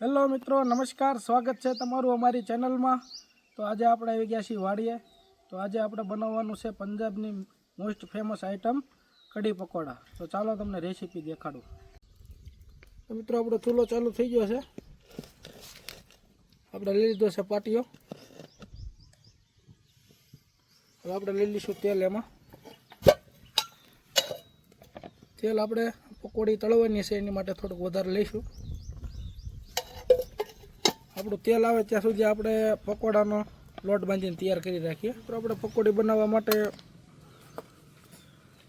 Hello મિત્રો, નમસ્કાર, સ્વાગત છે તમારું અમારી ચેનલમાં. તો આજે આપણે આવી ગયા છીએ વાડીએ. તો આજે આપણે બનાવવાનું છે પંજાબની most famous item kadhi pakoda. તો ચાલો તમને રેસીપી દેખાડું. તો મિત્રો, આપણો ચૂલો ચાલુ થઈ ગયો છે. આપણે લઈ લીધો છે પાટીઓ હવે આપણે લઈ લઈશું તેલ એમાં. તેલ આપણે પકોડી તળવાની છે, એની માટે થોડુંક વધારે લઈશું. આપણું તેલ આવે ત્યાં સુધી આપણે પકોડાનો લોટ બાંધીને તૈયાર કરી રાખીએ. તો આપણે પકોડી બનાવવા માટે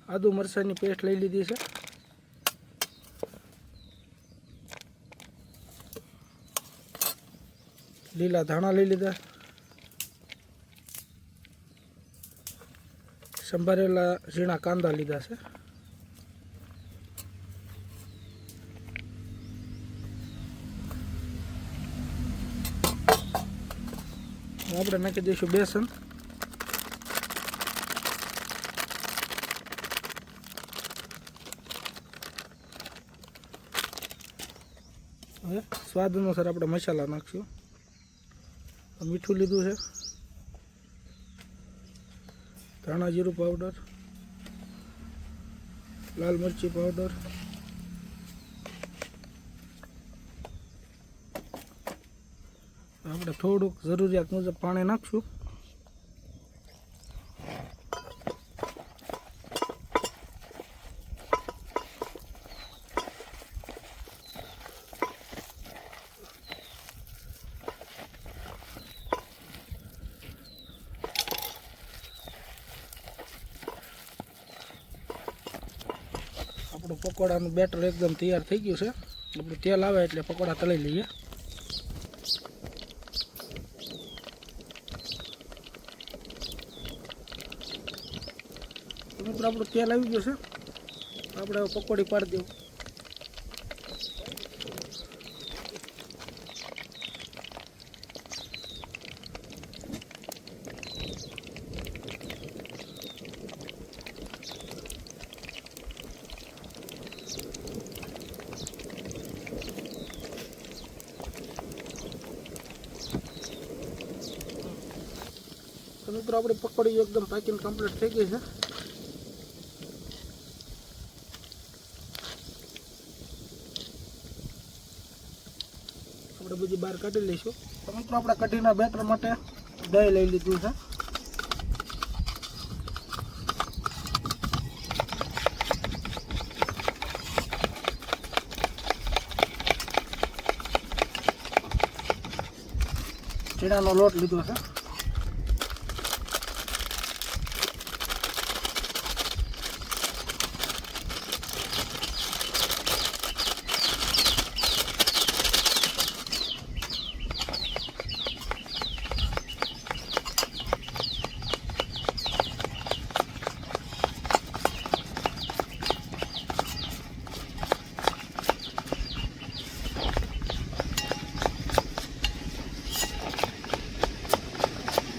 આદુ મરચાંની પેસ્ટ લઈ લીધી છે. લીલા ધાણા લઈ લીધા. સંભારેલા ઝીણા કાંદા લીધા છે. આપણે નાખી દઈશું બેસન. હવે સ્વાદ અનુસાર આપણે મસાલા નાખશું. મીઠું લીધું છે. ધાણા જીરું પાવડર લાલ મરચી પાવડર આપણે થોડુંક જરૂરિયાત મુજબ પાણી નાખશું. આપણું પકોડાનું બેટર એકદમ તૈયાર થઈ ગયું છે. આપણું તેલ આવે એટલે પકોડા તળી લઈએ. મિત્રો આપણું તેલ આવી ગયું છે. આપણે પકોડી પાડી દેવું. મિત્રો, આપણી પકોડી એકદમ પેકિંગ કમ્પ્લીટ થઈ ગઈ છે. આપણે બધી બહાર કાઢી લઈશું તો મિત્રો આપણે કઢીના બેટર માટે દહીં લઈ લીધું છે. ચીડાનો લોટ લીધો છે.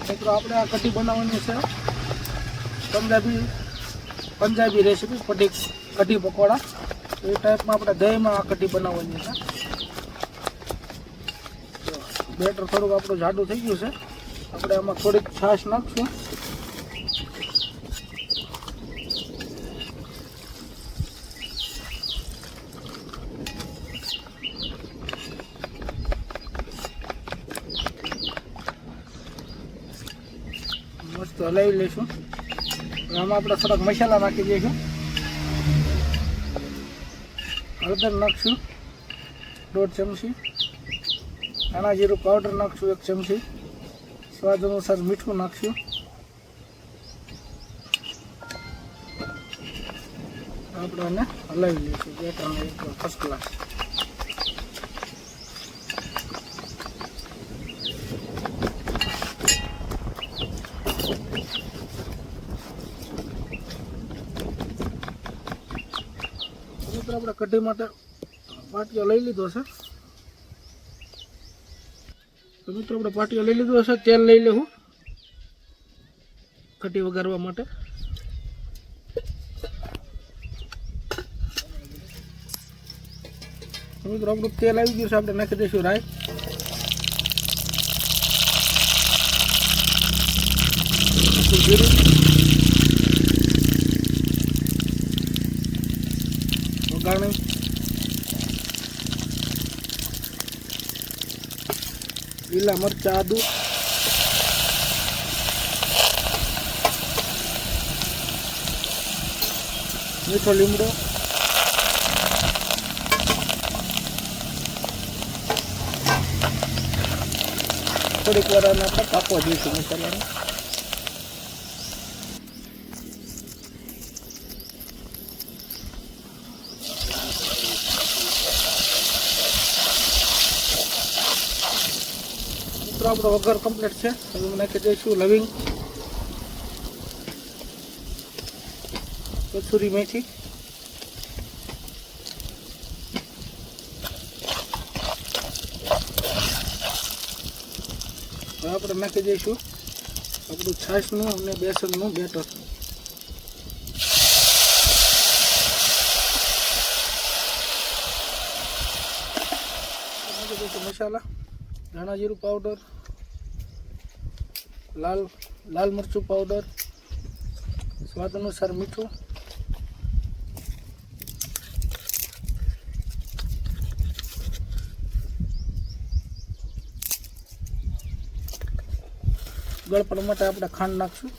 મિત્રો, આપણે આ કઢી બનાવવાની છે. પંજાબી પંજાબી રેસીપી કઢી કઢી પકોડા. એ ટાઈપમાં આપણે દહીંમાં આ કઢી બનાવવાની છે. બેટર થોડુંક આપણું જાડું થઈ ગયું છે. આપણે આમાં થોડીક છાશ નાખશું. હલાવી લઈશું. આમાં આપણે થોડાક મસાલા નાખી દઈશું. હળદર નાખશું, દોઢ ચમચી. ધાણા જીરું પાવડર નાખશું, એક ચમચી. સ્વાદ અનુસાર મીઠું નાખશું. આપણે એને હલાવી લઈશું. બે ત્રણ એક ફર્સ્ટ ક્લાસ મિત્રો આપણે કઢી માટે પાટીઓ લઈ લીધો છે. તો મિત્રો, આપણે પાટીઓ લઈ લીધો છે. તેલ લઈ લેવું. કઢી વઘારવા માટે. મિત્રો, આપણું તેલ આવી ગયું છે. આપણે નાખી દઈશું રાઈ. જીરું વઘાણી લીલા મરચા આદુ. મીઠો લીમડો. થોડીક વાર આપણે કાપવા દઈશું મસાલાને. આપણો વગર કમ્પ્લીટ છે. હવે નાખી દઈશું લવિંગ. કસૂરી મેથી. હવે આપણે નાખી દઈશું આપણું છાશનું અને બેસનનું બેટર. મસાલા, ધાણા જીરું પાવડર લાલ લાલ મરચું પાવડર સ્વાદ અનુસાર મીઠું. ગળપણ માટે આપણે ખાંડ નાખશું.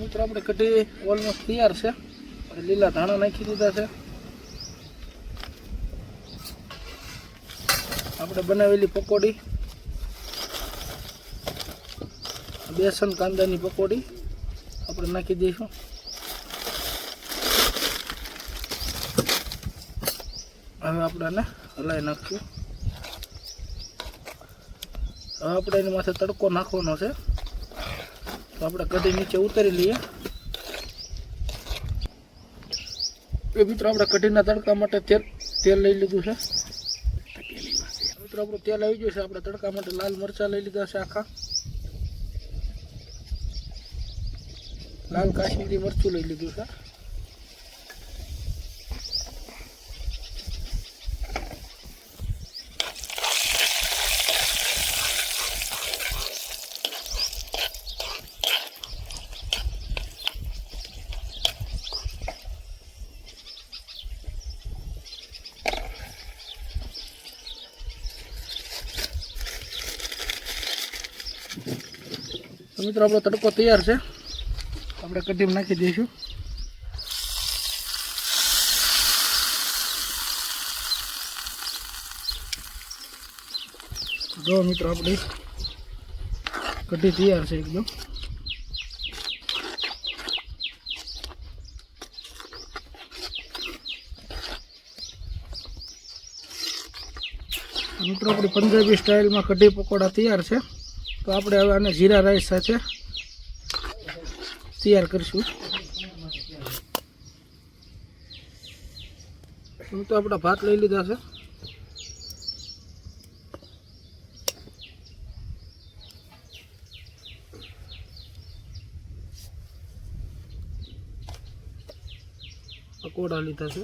મિત્રો, આપણે કઢી ઓલમોસ્ટ તૈયાર છે. લીલા ધાણા નાખી દીધા છે. આપણે બનાવેલી પકોડી. બેસન કાંદાની પકોડી આપણે નાખી દઈશું. હવે આપણે આને હલાવી નાખશું. હવે આપણે એની માથે તડકો નાખવાનો છે. તો આપણે કઢી નીચે ઉતારી લઈએ. એ મિત્રો આપણે કઢીના તડકા માટે તેલ તેલ લઈ લીધું છે. મિત્રો આપણું તેલ આવી ગયું છે, આપણે તડકા માટે લાલ મરચાં લઈ લીધા છે આખા. લાલ કાશ્મીરી મરચું લઈ લીધું છે. તો મિત્રો, આપણો તડકો તૈયાર છે. આપણે કઢીમાં નાખી દઈશું. જો મિત્રો, આપણી કઢી તૈયાર છે એકદમ. મિત્રો, આપણી પંજાબી સ્ટાઇલમાં કઢી પકોડા તૈયાર છે. તો આપણે હવે આને જીરા રાઈસ સાથે તૈયાર કરીશું. હું તો આપણા ભાત લઈ લીધા છે. પકોડા લીધા છે.